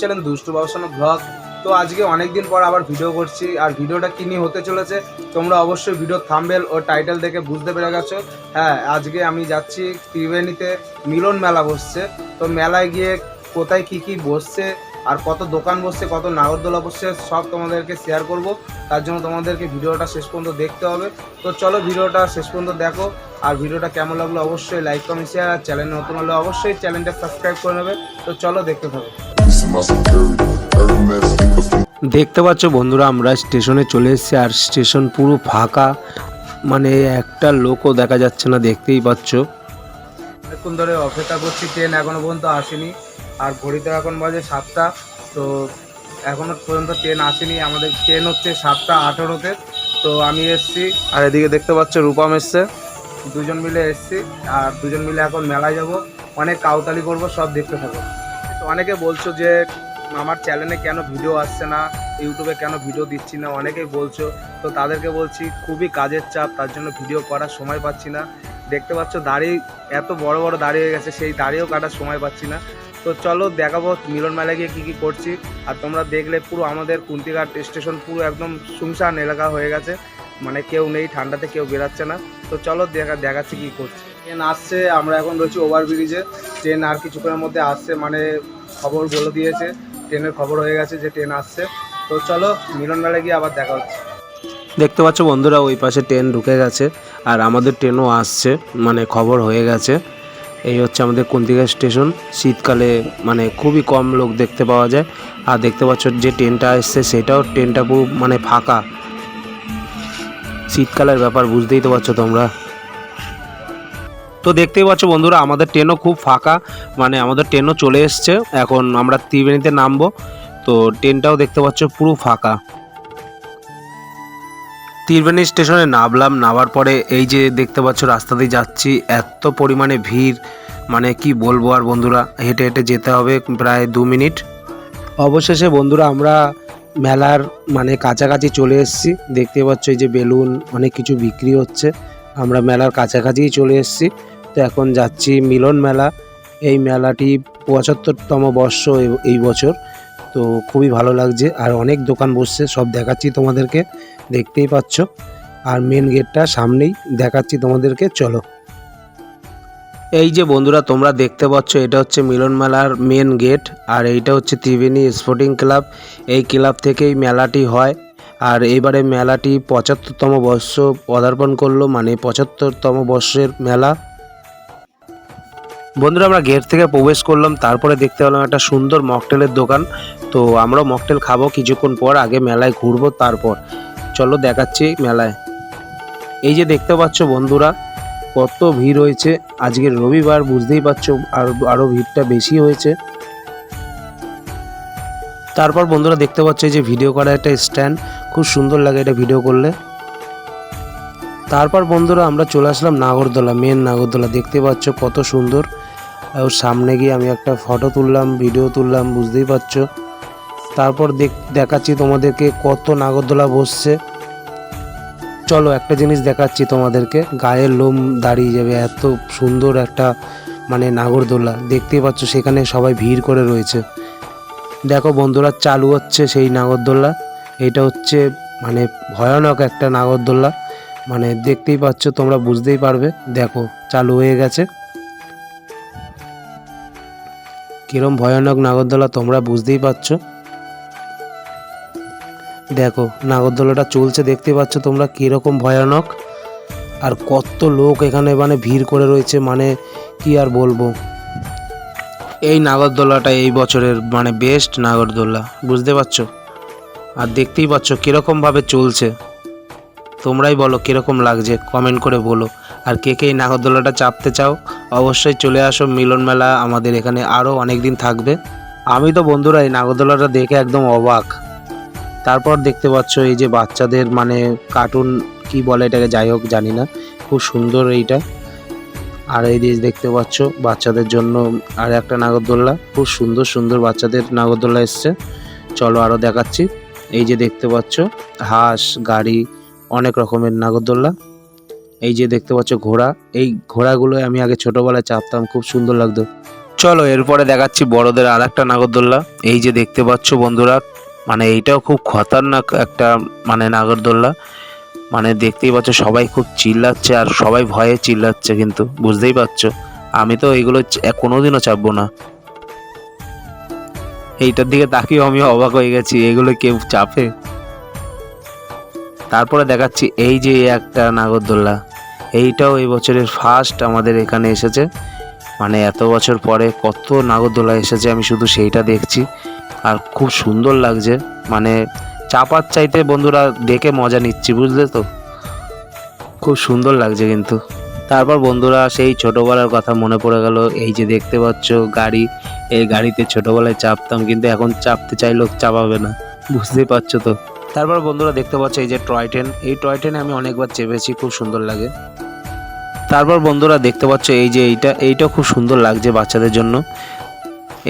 Channel দুষ্টু বাবুসানো blog তো আজকে অনেক দিন পর আবার ভিডিও করছি, আর ভিডিওটা কী নিয়ে হতে চলেছে, তোমরা অবশ্যই ভিডিও থাম্বেল ও টাইটেল দেখে বুঝতে পেরে গেছো। হ্যাঁ আজকে আমি যাচ্ছি ত্রিবেণীতে মিলন মেলা বসছে। তো মেলায় গিয়ে কোথায় কি কি বসছে, আর কত দোকান বসছে, কত নাগরদোলা বসছে, সব তোমাদেরকে শেয়ার করব। তার জন্য তোমাদেরকে ভিডিওটা শেষ পর্যন্ত দেখতে হবে। তো চলো ভিডিওটা শেষ পর্যন্ত দেখো, আর ভিডিওটা কেমন লাগল অবশ্যই লাইক কমেন্ট শেয়ার আর চ্যানেল নতুন হলে অবশ্যই চ্যানেলটা সাবস্ক্রাইব করে নেবে। তো চলো দেখতে থাকো। দেখতে পাচ্ছ বন্ধুরা, আমরা স্টেশনে চলে এসেছি আর স্টেশন পুরো ফাঁকা। মানে একটা লোকও দেখা যাচ্ছে না, দেখতেই পাচ্ছ। অনেকক্ষণ ধরে অপেক্ষা করছি, ট্রেন এখনও পর্যন্ত আসেনি। আর ঘড়িতে এখন বাজে সাতটা, তো এখনও পর্যন্ত ট্রেন আসেনি। আমাদের ট্রেন হচ্ছে সাতটা আঠেরোতে, তো আমি এসছি। আর এদিকে দেখতে পাচ্ছ রূপম এসছে। দুজন মিলে এসছি, আর দুজন মিলে এখন মেলায় যাব। অনেক কাউতালি করব, সব দেখতে থাকো। অনেকে বলছো যে আমার চ্যানেলে কেন ভিডিও আসছে না ইউটিউবে কেন ভিডিও দিচ্ছি না? অনেকেই বলছো, তো তাদেরকে বলছি, খুবই কাজের চাপ, তার জন্য ভিডিও করার সময় পাচ্ছি না। দেখতে পাচ্ছ দাড়ি এত বড় বড় দাড়ি হয়ে গেছে, সেই দাড়িও কাটার সময় পাচ্ছি না। তো চলো দেখাবো মিলন মেলায় গিয়ে কী কী করছি। আর তোমরা দেখলে পুরো আমাদের কুন্তিঘাট স্টেশন পুরো একদম শুনশান এলাকা হয়ে গেছে। মানে কেউ নেই, ঠান্ডাতে কেউ বেরাচ্ছে না। তো চলো দেখা, দেখাচ্ছি কী করছি। ট্রেন আসছে, আমরা এখন রয়েছি ওভারব্রিজে ট্রেন আর কিছুক্ষণের মধ্যে আসছে মানে খবর বলে দিয়েছে, ট্রেনের খবর হয়ে গেছে যে ট্রেন আসছে। তো চলো মিলন মেলায় গিয়ে আবার দেখা হচ্ছে। দেখতে পাচ্ছ বন্ধুরা, ওই পাশে ট্রেন ঢুকে গেছে, আর আমাদের ট্রেনও আসছে মানে খবর হয়ে গেছে। এই হচ্ছে আমাদের কুন্তিকা স্টেশন, শীতকালে মানে খুবই কম লোক দেখতে পাওয়া যায়। আর দেখতে পাচ্ছ যে ট্রেনটা আসছে, সেটাও ট্রেনটা পুরো মানে ফাঁকা। শীতকালের ব্যাপার, বুঝতেই তো পারছ তোমরা। তো দেখতেই পাচ্ছ বন্ধুরা, আমাদের ট্রেনও খুব ফাঁকা মানে আমাদের ট্রেনও চলে এসছে। এখন আমরা ত্রিবেণীতে নামবো, তো ট্রেনটাও দেখতে পাচ্ছ পুরো ফাঁকা। ত্রিবেণী স্টেশনে নামলাম, নামার পরে এই যে দেখতে পাচ্ছ রাস্তা দিয়ে যাচ্ছি, এত পরিমাণে ভিড় মানে কি বলব আর বন্ধুরা, হেঁটে হেঁটে যেতে হবে প্রায় দু মিনিট। অবশেষে বন্ধুরা আমরা মেলার মানে কাছাকাছি চলে এসেছি, দেখতে পাচ্ছ এই যে বেলুন, অনেক কিছু বিক্রি হচ্ছে। আমরা মেলার কাছাকাছিই চলে এসেছি। তো এখন যাচ্ছি মিলন মেলা। এই মেলাটি পঁচাত্তরতম বর্ষ এই বছর। তো খুবই ভালো লাগছে। আর অনেক দোকান বসছে, সব দেখাচ্ছি তোমাদেরকে। দেখতেই পাচ্ছ। আর মেন গেটটা সামনেই দেখাচ্ছি তোমাদেরকে। চলো। এই যে বন্ধুরা, তোমরা দেখতে পাচ্ছ, এটা হচ্ছে মিলন মেলার মেন গেট আর এইটা হচ্ছে ত্রিবেণী স্পোর্টিং ক্লাব এই ক্লাব থেকেই মেলাটি হয়। আর এবারে মেলাটি পঁচাত্তরতম বর্ষ পদার্পণ করল মানে পঁচাত্তরতম বর্ষের মেলা। বন্ধুরা, আমরা গেট থেকে প্রবেশ করলাম, তারপরে দেখতে পেলাম একটা সুন্দর মকটেলের দোকান। তো আমরা মকটেল খাব কিছুক্ষণ পর, আগে মেলায় ঘুরবো তারপর। চলো দেখাচ্ছি মেলায়। এই যে দেখতে পাচ্ছ বন্ধুরা, কত ভিড় হয়েছে। আজকে রবিবার, বুঝতেই পারছ, আর আরও ভিড়টা বেশি হয়েছে। তারপর বন্ধুরা, দেখতে পাচ্ছ এই যে ভিডিও করার একটা স্ট্যান্ড। খুব সুন্দর লাগে এটা ভিডিও করলে। তারপর বন্ধুরা আমরা চলে আসলাম নাগরদোলা মেন নাগরদোলা। দেখতে পাচ্ছ কত সুন্দর। ওর সামনে গিয়ে আমি একটা ফটো তুললাম ভিডিও তুললাম, বুঝতেই পারছ। তারপর দেখ দেখাচ্ছি তোমাদেরকে কত নাগরদোলা বসছে। চলো একটা জিনিস দেখাচ্ছি তোমাদেরকে। গায়ের লোম দাঁড়িয়ে যাবে, এত সুন্দর একটা মানে নাগরদোলা। দেখতেই পাচ্ছ সেখানে সবাই ভিড় করে রয়েছে। দেখো বন্ধুরা, চালু হচ্ছে সেই নাগরদোলা। এটা হচ্ছে মানে ভয়ানক একটা নাগরদোল্লা মানে দেখতেই পাচ্ছ, তোমরা বুঝতেই পারবে। দেখো, চালু হয়ে গেছে। কিরম ভয়ানক নাগরদোলা, তোমরা বুঝতেই পারছ। দেখো, নাগরদোলাটা চলছে, দেখতে পাচ্ছ তোমরা কীরকম ভয়ানক। আর কত লোক এখানে মানে ভিড় করে রয়েছে মানে কি আর বলব। এই নাগরদোলাটা এই বছরের মানে বেস্ট নাগরদোলা, বুঝতে পারছ? আর দেখতেই পাচ্ছ কীরকমভাবে চলছে। তোমরাই বলো কীরকম লাগছে কমেন্ট করে বলো। আর কে কে এই নাগরদোলাটা চাপতে চাও, অবশ্যই চলে আসো মিলন মেলা আমাদের এখানে আরও অনেক দিন থাকবে। আমি তো বন্ধুরা এই নাগরদোলাটা দেখে একদম অবাক। তারপর দেখতে পাচ্ছ এই যে বাচ্চাদের মানে কার্টুন কি বলে এটাকে, যাই হোক, জানি না। খুব সুন্দর এইটা। আর এই যে দেখতে পাচ্ছ বাচ্চাদের জন্য আর একটা নাগরদোল্লা খুব সুন্দর সুন্দর বাচ্চাদের নাগরদোল্লা এসছে। চলো আরও দেখাচ্ছি। এই যে দেখতে পাচ্ছ, হাঁস, গাড়ি, অনেক রকমের নাগরদোল্লা। এই যে দেখতে পাচ্ছ ঘোড়া, এই ঘোড়াগুলো আমি আগে ছোটোবেলায় চাপতাম, খুব সুন্দর লাগতো। চলো, এরপরে দেখাচ্ছি বড়দের আর একটা নাগরদোল্লা। এই যে দেখতে পাচ্ছ বন্ধুরা মানে এইটাও খুব খতরনাক একটা মানে নাগরদোল্লা। মানে দেখতেই পাচ্ছ সবাই খুব চিল্লাচ্ছে আর সবাই ভয়ে চিল্লাচ্ছে কিন্তু, বুঝতেই পারছ। আমি তো এইগুলো কোনোদিনও চাপবো না। এইটার দিকে তাকিয়েও আমি অবাক হয়ে গেছি, এগুলো কেউ চাপে? তারপরে দেখাচ্ছি, এই যে একটা নাগরদোল্লা, এইটাও এই বছরের ফার্স্ট আমাদের এখানে এসেছে। মানে এত বছর পরে কত নাগরদোলা এসেছে, আমি শুধু সেইটা দেখছি। আর খুব সুন্দর লাগছে মানে চাপার চাইতে বন্ধুরা দেখে মজা নিচ্ছি, বুঝলে তো? খুব সুন্দর লাগছে কিন্তু। তারপর বন্ধুরা সেই ছোটোবেলার কথা মনে পড়ে গেল, এই যে দেখতে পাচ্ছ গাড়ি এই গাড়িতে ছোটোবেলায় চাপতাম, কিন্তু এখন চাপতে চাইলেও চাপাবে না। বুঝতেই পারছ তো? তারপর বন্ধুরা দেখতে পাচ্ছ এই যে টয় ট্রেন। এই টয় ট্রেনে আমি অনেকবার চেপেছি, খুব সুন্দর লাগে। তারপর বন্ধুরা দেখতে পাচ্ছ এই যে এইটা এইটা খুব সুন্দর লাগছে বাচ্চাদের জন্য।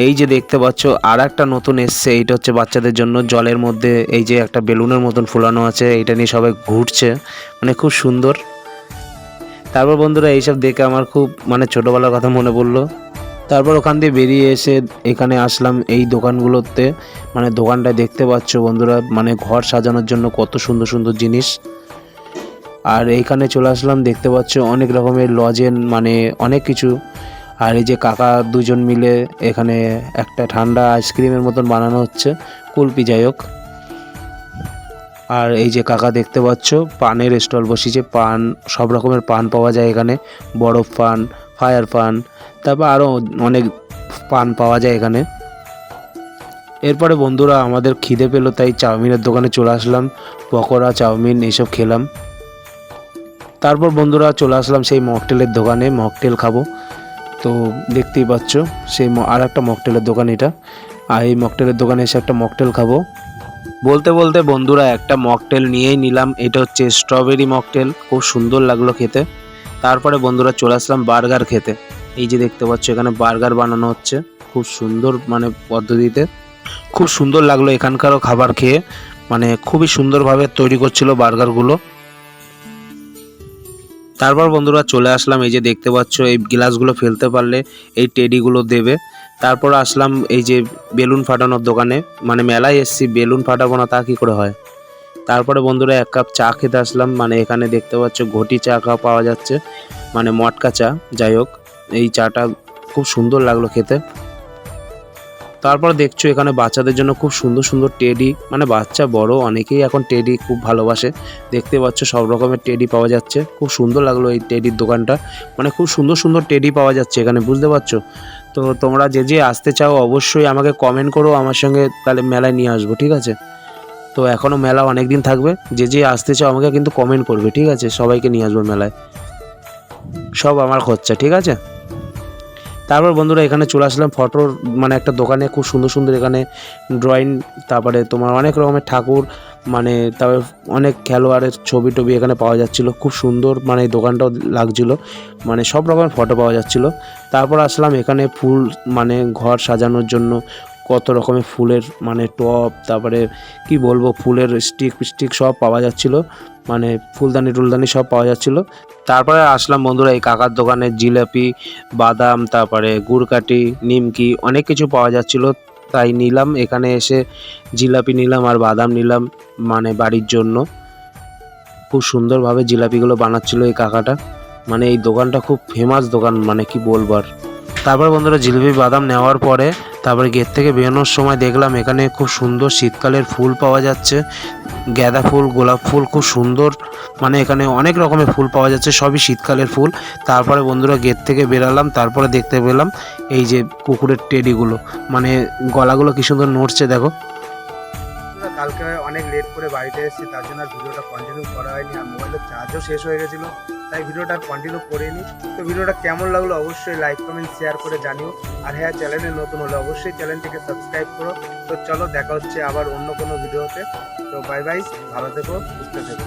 এই যে দেখতে পাচ্ছ আর একটা নতুন এসছে, এইটা হচ্ছে বাচ্চাদের জন্য। জলের মধ্যে এই যে একটা বেলুনের মতন ফুলানো আছে, এইটা নিয়ে সবাই ঘুরছে। মানে খুব সুন্দর। তারপর বন্ধুরা এইসব দেখে আমার খুব মানে ছোটোবেলার কথা মনে পড়ল। তারপর ওখান দিয়ে বেরিয়ে এসে এখানে আসলাম এই দোকানগুলোতে। মানে দোকানটা দেখতে পাচ্ছ বন্ধুরা মানে ঘর সাজানোর জন্য কত সুন্দর সুন্দর জিনিস। আর এইখানে চলে আসলাম, দেখতে পাচ্ছ অনেক রকমের লজেন মানে অনেক কিছু। আর এই যে কাকা দুজন মিলে এখানে একটা ঠান্ডা আইসক্রিমের মতন বানানো হচ্ছে, কুলপি যাই হোক। আর এই যে কাকা দেখতে পাচ্ছ, পানের স্টল বসিয়েছে, পান, সব রকমের পান পাওয়া যায় এখানে, বরফ পান ফায়ার পান, তারপর আরও অনেক পান পাওয়া যায় এখানে। এরপরে বন্ধুরা, আমাদের খিদে পেল, তাই চাউমিনের দোকানে চলে আসলাম। পকোড়া, চাউমিন এইসব খেলাম। তারপর বন্ধুরা, চলে আসলাম সেই মকটেলের দোকানে। মকটেল খাব। তো দেখতেই পাচ্ছ, সেই আর একটা মকটেলের দোকান এটা। আর এই মকটেলের দোকানে এসে একটা মকটেল খাব। বলতে বলতে বন্ধুরা, একটা মকটেল নিয়েই নিলাম। এটা হচ্ছে স্ট্রবেরি মকটেল। খুব সুন্দর লাগল খেতে। তারপরে বন্ধুরা চলে আসলাম বার্গার খেতে। এই যে দেখতে পাচ্ছ, এখানে বার্গার বানানো হচ্ছে। খুব সুন্দর মানে পদ্ধতিতে। খুব সুন্দর লাগল এখানকারও খাবার খেয়ে। মানে খুবই সুন্দরভাবে তৈরি করছিল বার্গারগুলো। তারপর বন্ধুরা চলে আসলাম, এই যে দেখতে পাচ্ছ, এই গ্লাসগুলো ফেলতে পারলে এই টেডিগুলো দেবে। তারপর আসলাম এই যে বেলুন ফাটানোর দোকানে। মানে মেলায় এসছি, বেলুন ফাটাবো না তা কী করে হয়? তারপরে বন্ধুরা এক কাপ চা খেতে আসলাম। মানে এখানে দেখতে পাচ্ছ ঘটি চা খাওয়া পাওয়া যাচ্ছে। মানে মটকা চা, যাই হোক, এই চাটা খুব সুন্দর লাগল খেতে। তারপর দেখছ এখানে বাচ্চাদের জন্য খুব সুন্দর সুন্দর টেডি মানে বাচ্চা বড়, অনেকেই এখন টেডি খুব ভালোবাসে। দেখতে পাচ্ছ সব রকমের টেডি পাওয়া যাচ্ছে। খুব সুন্দর লাগল এই টেডির দোকানটা। মানে খুব সুন্দর সুন্দর টেডি পাওয়া যাচ্ছে এখানে, বুঝতে পারছ? তো তোমরা যে যে আসতে চাও অবশ্যই আমাকে কমেন্ট করো, আমার সঙ্গে তাহলে মেলায় নিয়ে আসব, ঠিক আছে? তো এখনও মেলা অনেক দিন থাকবে। যে যে আসতে চাও আমাকে কিন্তু কমেন্ট করবে, ঠিক আছে? সবাইকে নিয়ে আসব মেলায়। সব আমার খরচা, ঠিক আছে? তারপর বন্ধুরা, এখানে চলে আসলাম ফটোর মানে একটা দোকানে খুব সুন্দর সুন্দর এখানে ড্রয়িং তারপরে তোমার অনেক রকমের ঠাকুর মানে তারপরে অনেক খেলোয়াড়ের ছবি টবি এখানে পাওয়া যাচ্ছিল। খুব সুন্দর মানে এই দোকানটাও লাগছিল। মানে সব রকমের ফটো পাওয়া যাচ্ছিল। তারপর আসলাম এখানে ফুল মানে ঘর সাজানোর জন্য। কত রকমের ফুলের মানে টপ, তারপরে কি বলব, ফুলের স্টিক স্টিক সব পাওয়া যাচ্ছিল মানে ফুলদানি টুলদানি সব পাওয়া যাচ্ছিল। তারপরে আসলাম বন্ধুরা এই কাকার দোকানে, জিলাপি, বাদাম, তারপরে গুড়কাঠি নিমকি, অনেক কিছু পাওয়া যাচ্ছিল। তাই নিলাম, এখানে এসে জিলাপি নিলাম আর বাদাম নিলাম মানে বাড়ির জন্য। খুব সুন্দরভাবে জিলাপিগুলো বানাচ্ছিল এই কাকাটা। মানে এই দোকানটা খুব ফেমাস দোকান মানে কি বলবার তারপর বন্ধুরা জিলিপি বাদাম নেওয়ার পরে তারপরে গেট থেকে বেরোনোর সময় দেখলাম এখানে খুব সুন্দর শীতকালের ফুল পাওয়া যাচ্ছে। গাঁদা ফুল, গোলাপ ফুল খুব সুন্দর। মানে এখানে অনেক রকমের ফুল পাওয়া যাচ্ছে, সবই শীতকালের ফুল। তারপরে বন্ধুরা গেট থেকে বেরালাম, তারপরে দেখতে পেলাম এই যে কুকুরের টেডিগুলো। মানে গলাগুলো কি সুন্দর নড়ছে, দেখো। কালকে অনেক লেট করে বাড়িতে এসেছি, তার জন্য আর ভিডিওটা কন্টিনিউ করা হয়নি, আর মোবাইলের চার্জও শেষ হয়ে গেছিল। তাই ভিডিওটা কন্টিনিউ করে নিই তো ভিডিওটা কেমন লাগল অবশ্যই লাইক কমেন্ট শেয়ার করে জানিও। আর হ্যাঁ চ্যানেলে নতুন হলে অবশ্যই চ্যানেলটিকে সাবস্ক্রাইব করো। তো চলো দেখা হচ্ছে আবার অন্য কোনো ভিডিওতে তো। বাই বাই ভালো থেকো, সুস্থ থেকো।